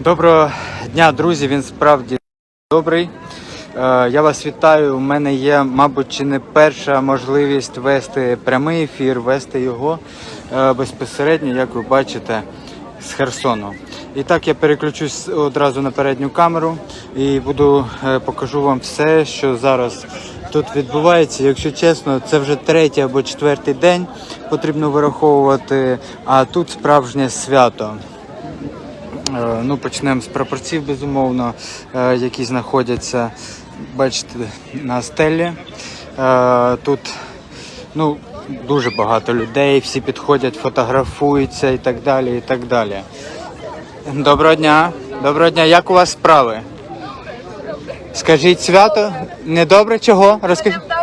Доброго дня, друзі. Він справді добрий. Е, Я вас вітаю. У мене є, мабуть, чи не перша можливість вести прямий ефір, вести його е, безпосередньо, як ви бачите, з Херсону. І так я переключусь одразу на передню камеру і буду е, покажу вам все, що зараз тут відбувається. Якщо чесно, це вже третій або четвертий день потрібно вираховувати, а тут справжнє свято. Е, Ну, почнемо з прапорців, безумовно, е, які знаходяться, бачите, на стелі. Е, Тут ну, дуже багато людей, всі підходять, фотографуються і так далі. і так далі. Доброго дня. Доброго дня. Як у вас справи? Скажіть свято? Недобре чого? Розкажіть.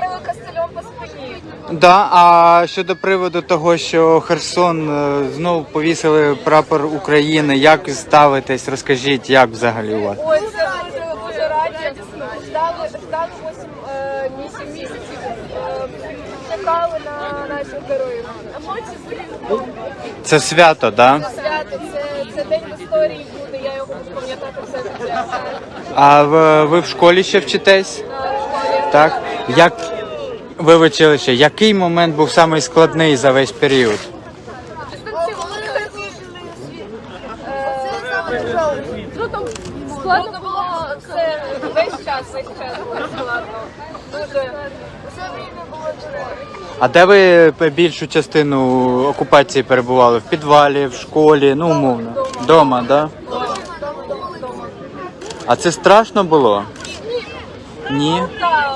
Да, а щодо приводу того, що Херсон е, знову повісили прапор України, як ставитесь? Розкажіть, як взагалі у вас? Ой, це дуже дуже раді. Ждали, ждали 8, е, 8 місяців. Е, чекали на наших героїв. Емоції були Це свято, да? свято. Це, це день в історії буде. Я його буду пам'ятати все життя. А ви, ви в школі ще вчитесь? Е. Так? Як ви в училищі? Який момент був самий за весь період? Ну там складно було все весь час, весь час було. Дуже А де ви більшу частину окупації перебували? В підвалі, в школі, ну умовно. Дома, да? А це страшно було? Ні. Так,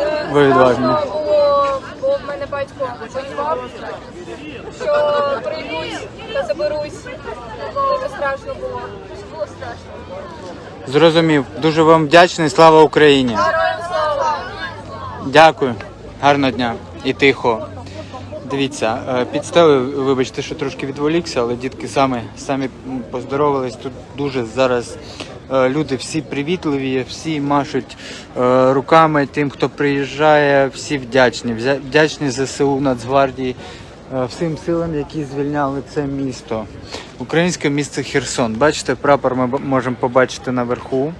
е, Ви відважні. страшно було, бо в мене батько воював, що прийдуть та заберусь. Дуже страшно було. Було страшно. Зрозумів. Дуже вам вдячний. Слава Україні! Героям слава! Дякую, гарного дня і тихо. Дивіться, е, підстави, вибачте, що трошки відволікся, але дітки самі, самі поздоровались. Тут дуже зараз е, люди всі привітливі, всі машуть е, руками тим, хто приїжджає, всі вдячні. Вдячні ЗСУ, Нацгвардії, е, всім силам, які звільняли це місто. Українське місто Херсон. Бачите, прапор ми можемо побачити наверху.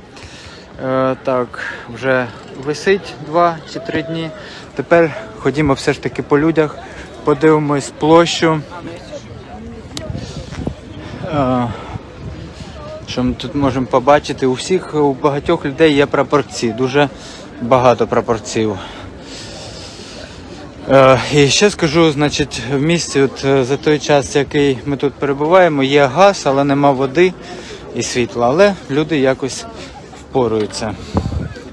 Е, так, вже висить два чи три дні. Тепер ходімо все ж таки по людях, подивимось площу. Що ми тут можемо побачити? У всіх, у багатьох людей є прапорці, дуже багато прапорців. Е, і ще скажу, значить, в місті от, е, за той час, який ми тут перебуваємо, є газ, але нема води і світла. Але люди якось впоруються.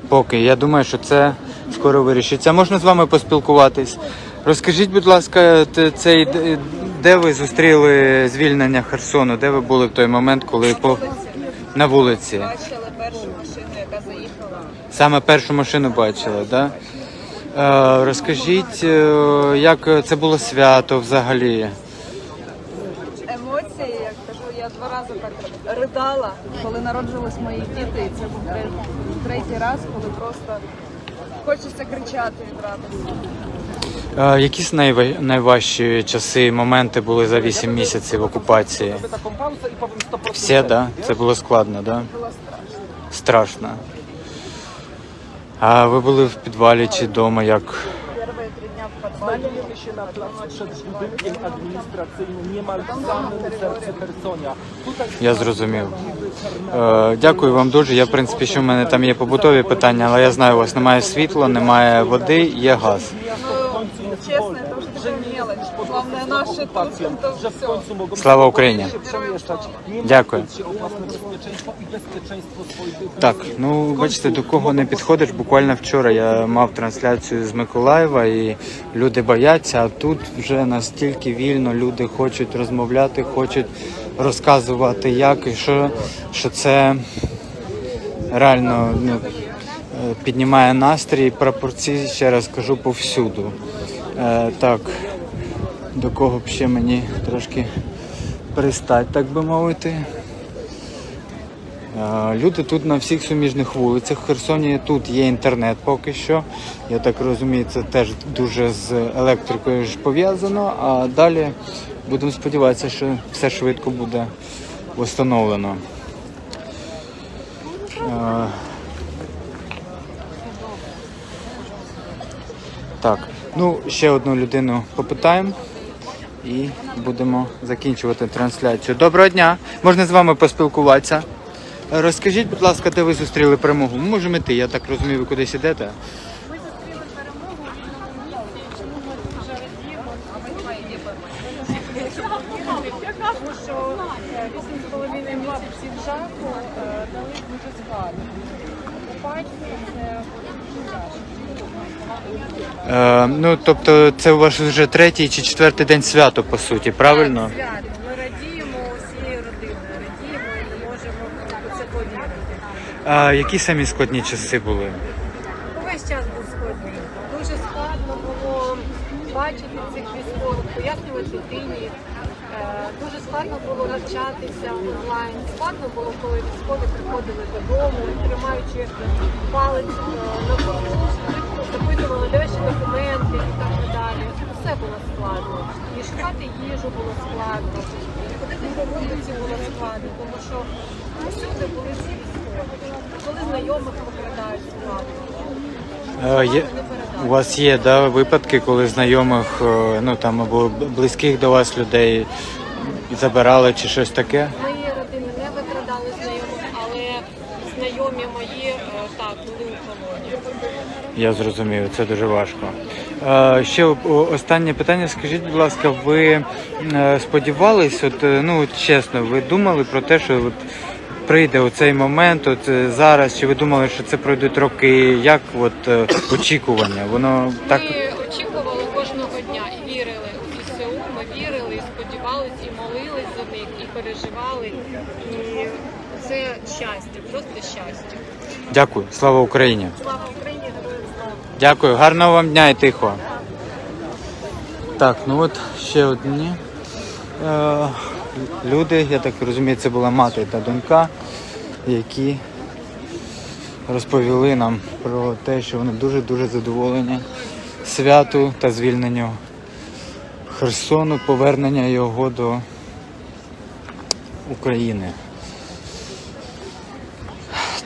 Поки. Я думаю, що це скоро вирішиться. Можна з вами поспілкуватись? Розкажіть, будь ласка, цей, де ви зустріли звільнення Херсону? Де ви були в той момент, коли по... на вулиці? Бачили першу машину, яка заїхала. Саме першу машину бачили, так? Да? Е, розкажіть, е, як це було свято взагалі? емоції, як кажу, я два рази так ридала, коли народжились мої діти, і це був третій раз, коли просто хочеться кричати від радості. Е, найва- найважчі часи, моменти були за 8 місяців окупації? Всі, так? Да? Це було складно, так? Да? Страшно. А ви були в підвалі чи вдома, як? Znajdujemy się na placu przed budynkiem administracyjnym niemal w. Я зрозумів. Е, дякую вам дуже. Я, в принципі, що в мене там є побутові питання, але я знаю, у вас немає світла, немає води, є газ. Ну, чесно, це вже мелочь. Головне наше тут, то że w все. końcu mogą Слава Україні! przemieszczać, nie Дякую. się o własne bezpieczeństwo i bezpieczeństwo swoich Так, ну бачите, до кого не підходиш. Буквально вчора я мав трансляцію з Миколаєва, і люди бояться. А тут вже настільки вільно люди хочуть розмовляти, хочуть розказувати, як і що, що це реально ну, е, піднімає настрій. Прапорці ще раз кажу повсюду. Е, так, до кого б ще мені трошки пристать, так би мовити. Е, Люди тут на всіх суміжних вулицях. В Херсоні тут є інтернет поки що. Я так розумію, це теж дуже з електрикою ж пов'язано. А далі будемо сподіватися, що все швидко буде встановлено. Е, Так, ну ще одну людину попитаємо і будемо закінчувати трансляцію. Доброго дня! Можна з вами поспілкуватися. Розкажіть, будь ласка, де ви зустріли перемогу? Ми можемо йти, я так розумію, ви кудись ідете. Ми зустріли перемогу в чому ми дуже радіємо. Тому що е, вісім з половиною місяців жаху е, дали дуже складно. Окупація це. Е, ну, тобто, це у вас вже третій чи четвертий день свято, по суті, правильно? Так, свято. Ми радіємо усією родиною, радіємо і не можемо це повірити. А які самі складні часи були? Увесь час був складний. Дуже складно було бачити цих військових, пояснювати дитині. Е, Дуже складно було навчатися онлайн. Складно було, коли військові приходили додому, тримаючи палець е, на боку, запитували, ваші документи і так далі. Все було складно. І шукати їжу було складно, і ходити по вулиці було складно, тому що всюди були ці військові. Коли знайомих викрадають складно. Е, є, у вас є да, випадки, коли знайомих, е, ну там або близьких до вас людей забирали чи щось таке? Мої родини не викрадали знайомих, але знайомі мої е, так були у полоні. Я зрозумів, це дуже важко. Ще останнє питання. Скажіть, будь ласка, ви сподівались, от ну чесно, ви думали про те, що от прийде оцей момент, от е, зараз, чи ви думали, що це пройдуть роки? Як от е, очікування? Воно так Ми очікували кожного дня і вірили у ЗСУ. Ми вірили, і сподівалися, і молились за них, і переживали. І це щастя, просто щастя. дякую, слава Україні! Слава Україні, героям слава! Дякую, гарного вам дня і тихо. Так, ну от ще одні е, люди, я так розумію, це була мати та донька, які розповіли нам про те, що вони дуже-дуже задоволені святу та звільненню Херсону, повернення його до України.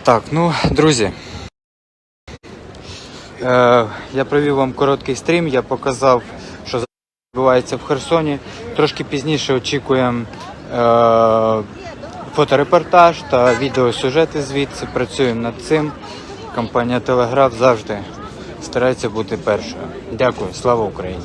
Так, ну, друзі. Е, я провів вам короткий стрім, я показав, що відбувається в Херсоні. Трошки пізніше очікуємо е, фоторепортаж та відеосюжети звідси. Працюємо над цим. Компанія Телеграф завжди старається бути першою. Дякую, слава Україні!